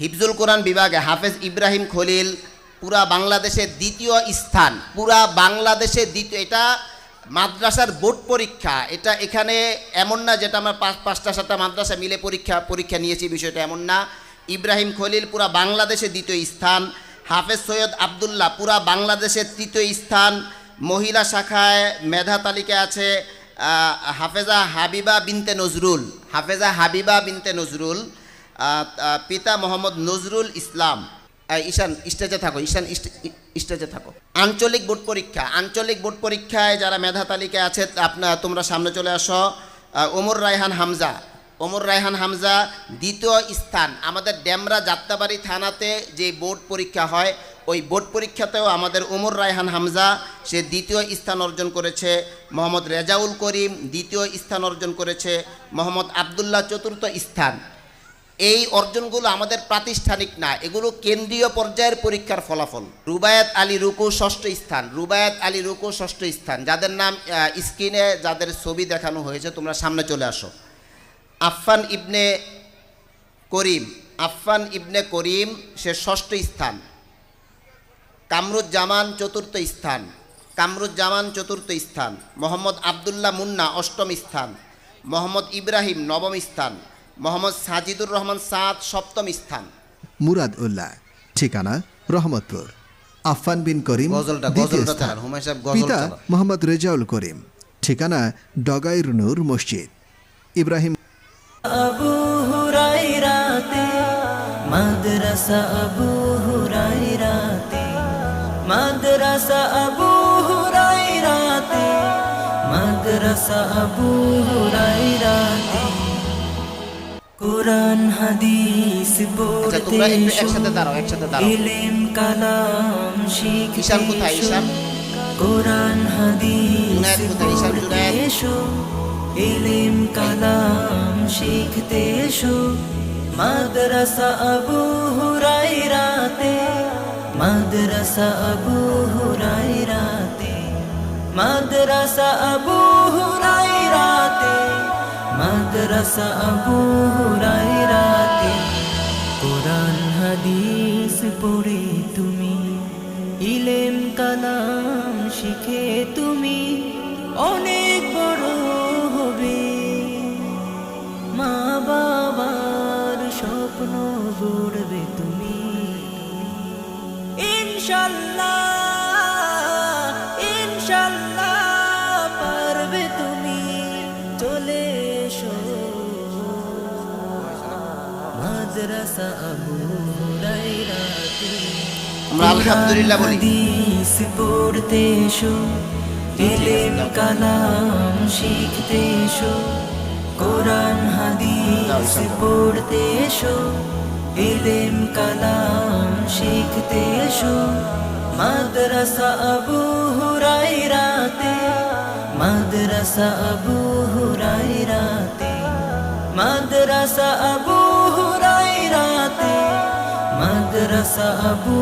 হিফজুল কোরআন বিভাগে হাফেজ ইব্রাহিম খলিল পুরা বাংলাদেশের দ্বিতীয় স্থান, পুরা বাংলাদেশের দ্বিতীয়, এটা মাদ্রাসার বোর্ড পরীক্ষা, এটা এখানে এমন না যেটা আমরা পাঁচ, পাঁচটা, সাতটা মাদ্রাসা মিলে পরীক্ষা পরীক্ষা নিয়েছি, বিষয়টা এমন না। ইব্রাহিম খলিল পুরা বাংলাদেশের দ্বিতীয় স্থান, হাফেজ সৈয়দ আবদুল্লাহ পুরা বাংলাদেশের তৃতীয় স্থান, মহিলা শাখায় মেধা তালিকায় আছে হাফেজা হাবিবা বিনতে নজরুল, হাফেজা হাবিবা বিনতে নজরুল। পিতা মোহাম্মদ নজরুল ইসলাম। ঈশান, স্টেজে থাকো, ঈশান স্টেজে থাকো। আঞ্চলিক বোর্ড পরীক্ষা, আঞ্চলিক বোর্ড পরীক্ষায় যারা মেধা তালিকায় আছে আপনার তোমরা সামনে চলে আসো। ওমর রায়হান হামজা, ওমর রায়হান হামজা দ্বিতীয় স্থান। আমাদের ডেমরা যাত্রাবাড়ি থানাতে যে বোর্ড পরীক্ষা হয়, ওই বোর্ড পরীক্ষাতেও আমাদের ওমর রায়হান হামজা, সে দ্বিতীয় স্থান অর্জন করেছে। মোহাম্মদ রেজাউল করিম দ্বিতীয় স্থান অর্জন করেছে। মোহাম্মদ আবদুল্লাহ চতুর্থ স্থান। এই অর্জনগুলো আমাদের প্রাতিষ্ঠানিক না, এগুলো কেন্দ্রীয় পর্যায়ের পরীক্ষার ফলাফল। রুবায়াত আলী রুকু ষষ্ঠ স্থান। রুবায়াত আলী রুকু ষষ্ঠ স্থান। যাদের নাম স্ক্রিনে যাদের ছবি দেখানো হয়েছে, তোমরা সামনে চলে আসো। আফফান ইবনে করিম। আফফান ইবনে করিম, সে ষষ্ঠ স্থান। কামরুজ্জামান চতুর্থ স্থান। কামরুজ্জামান চতুর্থ স্থান। মোহাম্মদ আবদুল্লাহ মুন্না অষ্টম স্থান। মোহাম্মদ ইব্রাহিম নবম স্থান। মোহাম্মদ সাজিদুর রহমান সাদ সপ্তম স্থান। মুরাদ উল্লাহ ঠিকানা রহমতপুর। আফফান বিন করিম পিতা মোহাম্মদ রেজাউল করিম ঠিকানা ডগাইর নূর মসজিদ। ইব্রাহিম আবু হুরাইরাতে মাদ্রাসা আবু হুরাইরাতে মাদ্রাসা আবু হুরাইরাতে মাদ্রাসা আবু হুরাইরাতে কোরআন হাদিস আচ্ছা পড়তে একসাথে দাঁড়াও একসাথে দাঁড়াও। ইলম কালাম শিখতে ঈশান কোথায়, ঈশান? কোরআন হাদিস পড়তে? এসো ইলম কালাম শিখতে এসো মাদ্রাসা আবু হুরাইরাতে মাদ্রাসা আবু হুরাইরাতে মাদ্রাসা আবু হুরাইরাতে মাদ্রাসা আবু হুরাইরাতে কোরআন, হাদিস পড়ে তুমি। ইলেম, কালাম শিখে তুমি অনেক বড় হবে। মা বাবার স্বপ্ন গড়বে তুমি। ইনশাল্লাহ এসো মাদ্রাসা আবু হুরাইরাতে আমরা আলহামদুলিল্লাহ বলি। হাদিস পড়তে এসো ইলম কালাম শিখতে এসো কোরআন হাদিস পড়তে এসো ইলম কালাম শিখতে এসো মাদ্রাসা আবু হুরাইরাতে মাদ্রাসা আবু হুরাইরাতে মাদ্রাসা আবু হুরাইরাতে মাদ্রাসা আবু